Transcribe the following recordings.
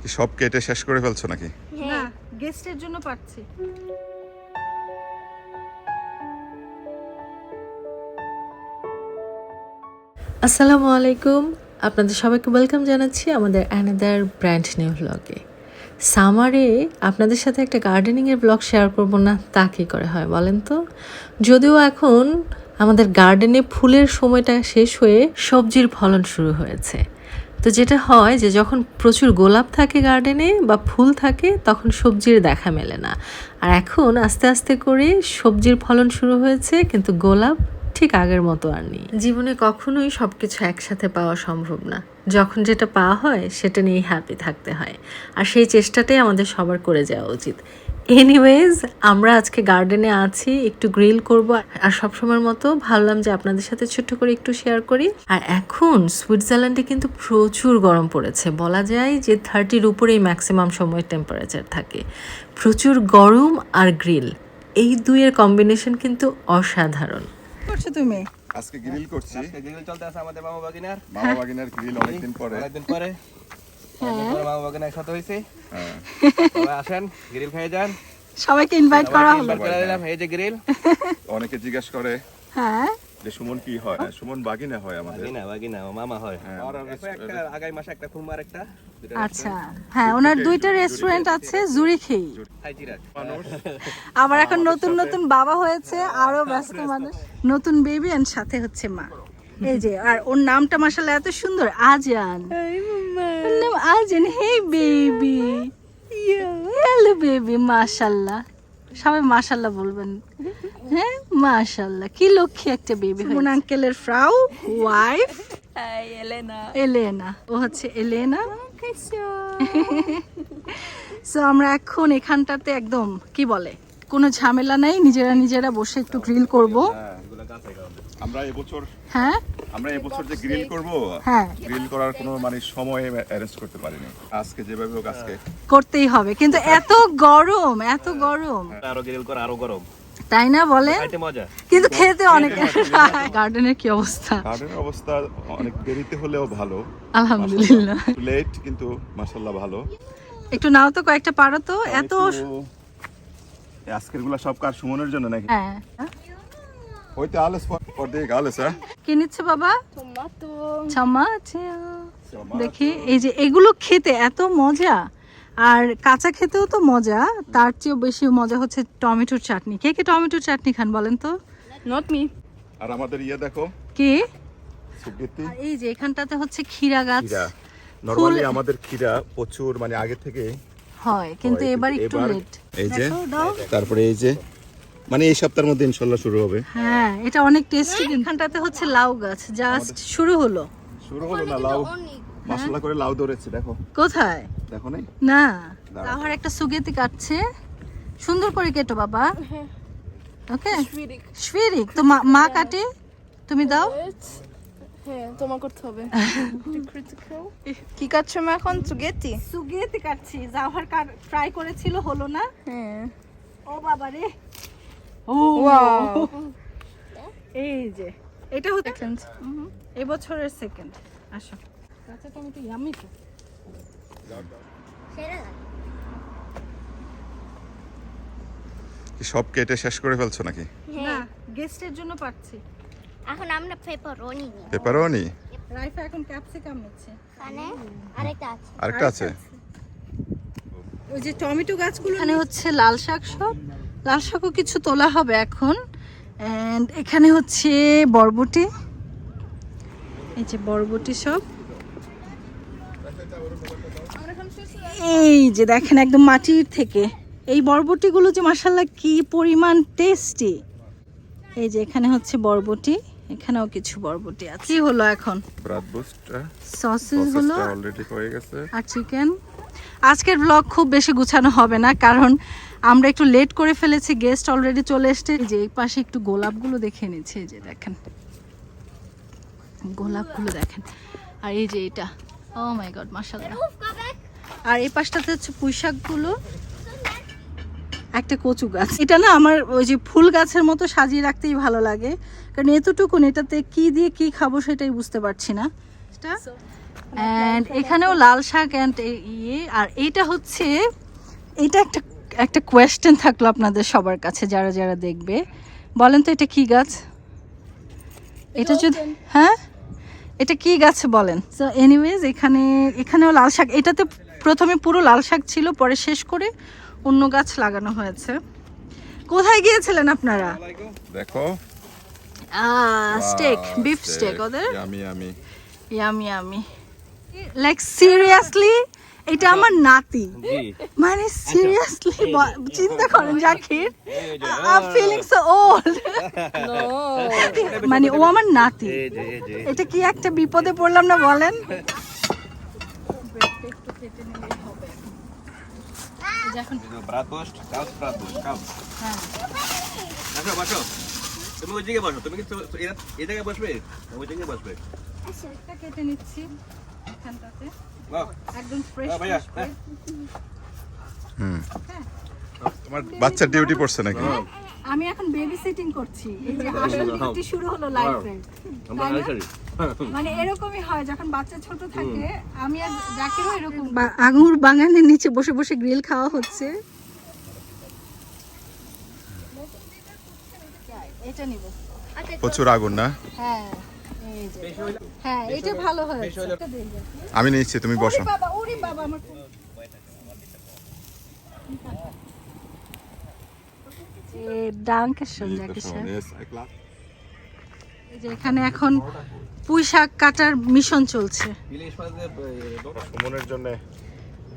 কি সব কেটে শেষ করে ফেলছো নাকি? না গেস্টের জন্য পাচ্ছি আসসালামু আলাইকুম। আপনাদের সবাইকে ওয়েলকাম জানাচ্ছি আমাদের অ্যানাদার ব্র্যান্ড নিউ ব্লগে সামারে আপনাদের সাথে একটা গার্ডেনিংয়ের ব্লগ শেয়ার করব না তা কী করে হয় বলেন তো? যদিও এখন আমাদের গার্ডেনে ফুলের সময়টা শেষ হয়ে সবজির ফলন শুরু হয়েছে। তো যেটা হয় যে যখন প্রচুর গোলাপ থাকে গার্ডেনে বা ফুল থাকে, তখন সবজির দেখা মেলে না। আর এখন আস্তে আস্তে করে সবজির ফলন শুরু হয়েছে, কিন্তু গোলাপ ঠিক আগের মতো আর নেই। জীবনে কখনোই সব কিছু একসাথে পাওয়া সম্ভব না। যখন যেটা পাওয়া হয়, সেটা নিয়েই হ্যাপি থাকতে হয়। আর সেই চেষ্টাটাই আমাদের সবার করে যাওয়া উচিত। এনিওয়েজ আমরা আজকে গার্ডেনে আছি একটু গ্রিল করব আর সবসময়ের মতো ভাবলাম যে আপনাদের সাথে ছোট্ট করে একটু শেয়ার করি। আর এখন সুইজারল্যান্ডে কিন্তু প্রচুর গরম পড়েছে। বলা যায় যে থার্টির উপরেই ম্যাক্সিমাম সময় টেম্পারেচার থাকে। প্রচুর গরম আর গ্রিল এই দুইয়ের কম্বিনেশন কিন্তু অসাধারণ। করছ তুমি? আজকে গ্রিল করছি। আজকে গ্রিল চলতে আছে আমাদের মামা বাগিনার। মামা বাগিনার গ্রিল অনেকদিন পরে। অনেকদিন পরে। মামা বাগিনা একসাথে হয়েছে হ্যাঁ। আসেন গ্রিল খেয়ে যান। সবাইকে ইনভাইট করা হলো। করে দিলাম এই যে গ্রিল অনেকে জিজ্ঞেস করে হ্যাঁ। যে সুমন কি হয়? হ্যাঁ, সুমন বাগিনা হয় আমাদের। বাগিনা বাগিনা মামা হয়। হ্যাঁ, আর একটা আগামী মাসে একটা খুলমার একটা। আচ্ছা। হ্যাঁ ওনার দুইটা রেস্টুরেন্ট আছে জুরিখেই। আবার এখন নতুন নতুন বাবা হয়েছে আরও ব্যস্ত মানুষ। নতুন বেবি এন্ড সাথে হচ্ছে মা। এই যে আর ওর নামটা মাসাল্লাহ এত সুন্দর আজান। নাম আজান। হে বেবি হ্যালো বেবি মাশাল্লাহ সবাই মাশাল্লাহ বলবেন। হ্যাঁ মাশাল্লাহ কি লক্ষ্মী একটা বেবি সুমন আঙ্কেলের ফ্রাউ ওয়াইফ। Elena. এলেনা। ও হচ্ছে এলেনা। সো আমরা এখন এখানটাতে একদম কি বলে? কোনো ঝামেলা নাই নিজেরা নিজেরা বসে একটু গ্রিল করব। আমরা এবছর হ্যাঁ? আমরা এবছর যে গ্রিল করব হ্যাঁ। গ্রিল করার কোনো মানে সময় অ্যারেঞ্জ করতে পারিনি। আজকে যেভাবে হোক আজকে। করতেই হবে কিন্তু এত গরম এত গরম। আরও গ্রিল করে আরও গরম। তাই না বলে কিন্তু খেতে অনেক গার্ডেনের কি অবস্থা? গার্ডেনের অবস্থা অনেক দেরিতে হলেও ভালো। আলহামদুলিল্লাহ। লেট কিন্তু মাশাল্লাহ ভালো। একটু নাও তো কয়েকটা পারো তো। এত আজকেরগুলা সব কার সুমনের জন্য নাকি? হ্যাঁ। হইতে আলেস পর দিয়ে আলেস হ্যাঁ কি নিচ্ছে বাবা? দেখি এই যে এগুলো খেতে এত মজা। আর কাঁচা খেতেও তো মজা তার চেয়েও বেশি মজা হচ্ছে টমেটোর চাটনি। কে কে টমেটোর চাটনি খান বলেন তো? Not me. আর আমাদের ইয়ে দেখো। কি? এই যে এখানটাতে হচ্ছে ক্ষীরা গাছ। নরমালি আমাদের ক্ষীরা প্রচুর মানে আগে থেকে হয় কিন্তু এবার একটু লেট এই যে তারপরে এই যে মানে এই সপ্তাহের মধ্যে ইনশাল্লাহ শুরু হবে। হ্যাঁ এটা অনেক টেস্টি এখানটাতে হচ্ছে লাউ গাছ জাস্ট শুরু হলো। শুরু হলো না লাউ মশলা করে লাউ ধরেছে দেখো। কোথায়? দেখো নাই? না। তাহার একটা সুগেতি কাটছে। সুন্দর করে কেটো বাবা। ওকে? Schwierig. schwierig তো মা- মা কাটে? তুমি দাও। হ্যাঁ তোমার করতে হবে। কি কাটছো মা এখন? সুগেতি? সুগেতি কাটছি। জাওহার ট্রাই করেছিল হলো না। হ্যাঁ। ও বাবা রে। এই যে এটা হচ্ছে এবছরের সেকেন্ড আসো। কাঁচা টমেটো ইয়ামি তো। সব কেটে শেষ করে ফেলছো নাকি? না গেস্টের জন্য পাচ্ছি এখন আমরা পেপারনি পেপারনি রাইফা এখন ক্যাপসিকাম নিচ্ছে। এখানে আরেকটা আছে। আরেকটা আছে? ওই যে টমেটো গাছগুলো এখানে হচ্ছে লাল শাক সব। লাল শাকও কিছু তোলা হবে এখন। অ্যান্ড এখানে হচ্ছে বরবটি। এই যে বরবটি সব। এই যে দেখেন একদম মাটির থেকে। এই বরবটিগুলো যে মাসাল্লাহ কি পরিমাণ টেস্টি এই যে এখানে হচ্ছে বরবটি এখানেও কিছু বরবটি আছে। কি হলো এখন? সসেস হলো অলরেডি হয়ে গেছে। আর চিকেন আজকের ব্লগ খুব বেশি গুছানো হবে না, কারণ আমরা একটু লেট করে ফেলেছি গেস্ট অলরেডি চলে এসছে। যে এই পাশে একটু গোলাপগুলো দেখে নিচ্ছে যে দেখেন। গোলাপগুলো দেখেন। আর এই যে এটা। ও মাই গড মাশাআল্লাহ। আর এই পাশটাতে হচ্ছে পুঁই শাকগুলো একটা কচু গাছ। এটা না আমার ওই যে ফুল গাছের মতো সাজিয়ে রাখতেই ভালো লাগে। কারণ এতটুকুন এটাতে কি দিয়ে কি খাব সেটাই বুঝতে পারছি না। অ্যান্ড এখানেও লাল শাক অ্যান্ড ইয়ে। আর এইটা হচ্ছে এটা একটা একটা কোয়েশ্চেন থাকল আপনাদের সবার কাছে যারা যারা দেখবে। বলেন তো এটা কি গাছ? এটা যদি হ্যাঁ? এটা কি গাছ বলেন? সো এনিওয়েজ এখানে এখানেও লাল শাক। এটাতে প্রথমে পুরো লাল শাক ছিল পরে শেষ করে অন্য গাছ লাগানো হয়েছে। কোথায় গিয়েছিলেন আপনারা? দেখো। স্টেক বিফ স্টেক ওদের? আমি আমি ইয়ামি ইয়ামি লাইক সিরিয়াসলি এটা আমার নাতি। মানে সিরিয়াসলি চিন্তা করেন Zakir I feeling so old মানে ও আমার নাতি। এটা কি একটা বিপদে পড়লাম না বলেন? হ্যাঁ। বসো। তুমি ওই জায়গায় বসো। তুমি কি এই জায়গায় বসবে? ওই জায়গায় বসবে। কেটে নিচ্ছি। এখানটাতে। একদম ফ্রেশ বাহ, হ্যাঁ। তোমার বাচ্চার ডিউটি পড়ছে নাকি? আমি এখন বেবি সিটিং করছি। এই যে আসল ডিউটি শুরু হলো লাইফে আমরা মানে এরকমই হয় যখন বাচ্চা ছোট থাকে আমি আর জাকিরও এরকম। আঙুর বাগানের নিচে বসে বসে গ্রিল খাওয়া হচ্ছে। এটা নিব। প্রচুর আগুন না? হ্যাঁ। হ্যাঁ এটা ভালো হয়েছে। আমি নিচ্ছি তুমি বসো। বাবা ওরে বাবা আমার এখানে এখন পুঁই শাক কাটার মিশন চলছে। সুমনের জন্য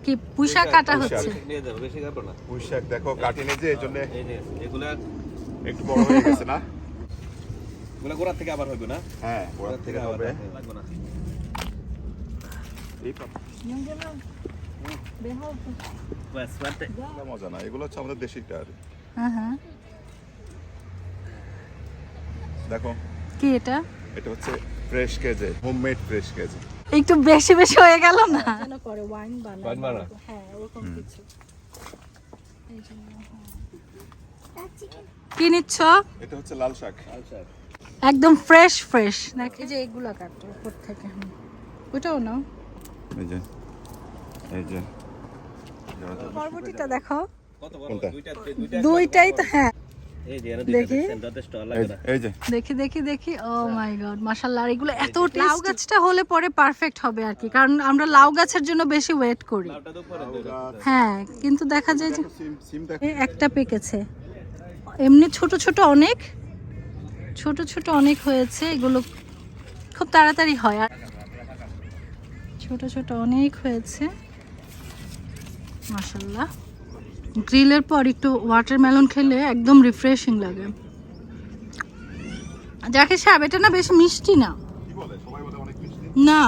কি পুঁই শাক কাটা হচ্ছে? নিয়ে যাব বেশি খাব না। পুঁই শাক দেখো কাটিনি যে এই জন্য এগুলা একটু বড় হয়ে গেছে না? এগুলা গোড়া থেকে আবার হবে না? হ্যাঁ ওরা থেকে আবার হবে। লাগবে না। এই মজা না এগুলো হচ্ছে আমাদের দেশিটা আর হ্যাঁ হ্যাঁ। দেখো। কি এটা? এটা হচ্ছে ফ্রেশ কেজে হোমমেড ফ্রেশ কেজে। একটু বেশি বেশি হয়ে গেল না? যেন করে ওয়াইন বানায়। ওয়াইন বানায়? হ্যাঁ ওরকম কিছু। হ্যাঁ। কি নিচ্ছ? এটা হচ্ছে লাল শাক। লাল শাক। একদম ফ্রেশ ফ্রেশ নাকি এই যে এগুলো কাটো উপর থেকে। ওটাও নাও। এই যে এই যে। পরবর্তীটা দেখো। কত কোনটা? দুইটা দুইটা দুইটাই তো হ্যাঁ। এই দেখি। দেখি দেখি দেখি। ও মাই গড মাশাআল্লাহ আর এগুলো এত লাউ গাছটা হলে পরে পারফেক্ট হবে আর কি কারণ আমরা লাউ গাছের জন্য বেশি ওয়েট করি। হ্যাঁ কিন্তু দেখা যায় যে সিম সিম দেখো এ একটা পেকেছে। এমনি ছোট ছোট অনেক ছোট ছোট অনেক হয়েছে এগুলো খুব তাড়াতাড়ি হয়। আর ছোট ছোট অনেক হয়েছে। মাসাল্লাহ গ্রিলের পর একটু ওয়াটারমেলন খেলে একদম রিফ্রেশিং লাগে। যাকে সাহেব এটা না বেশি মিষ্টি না। না।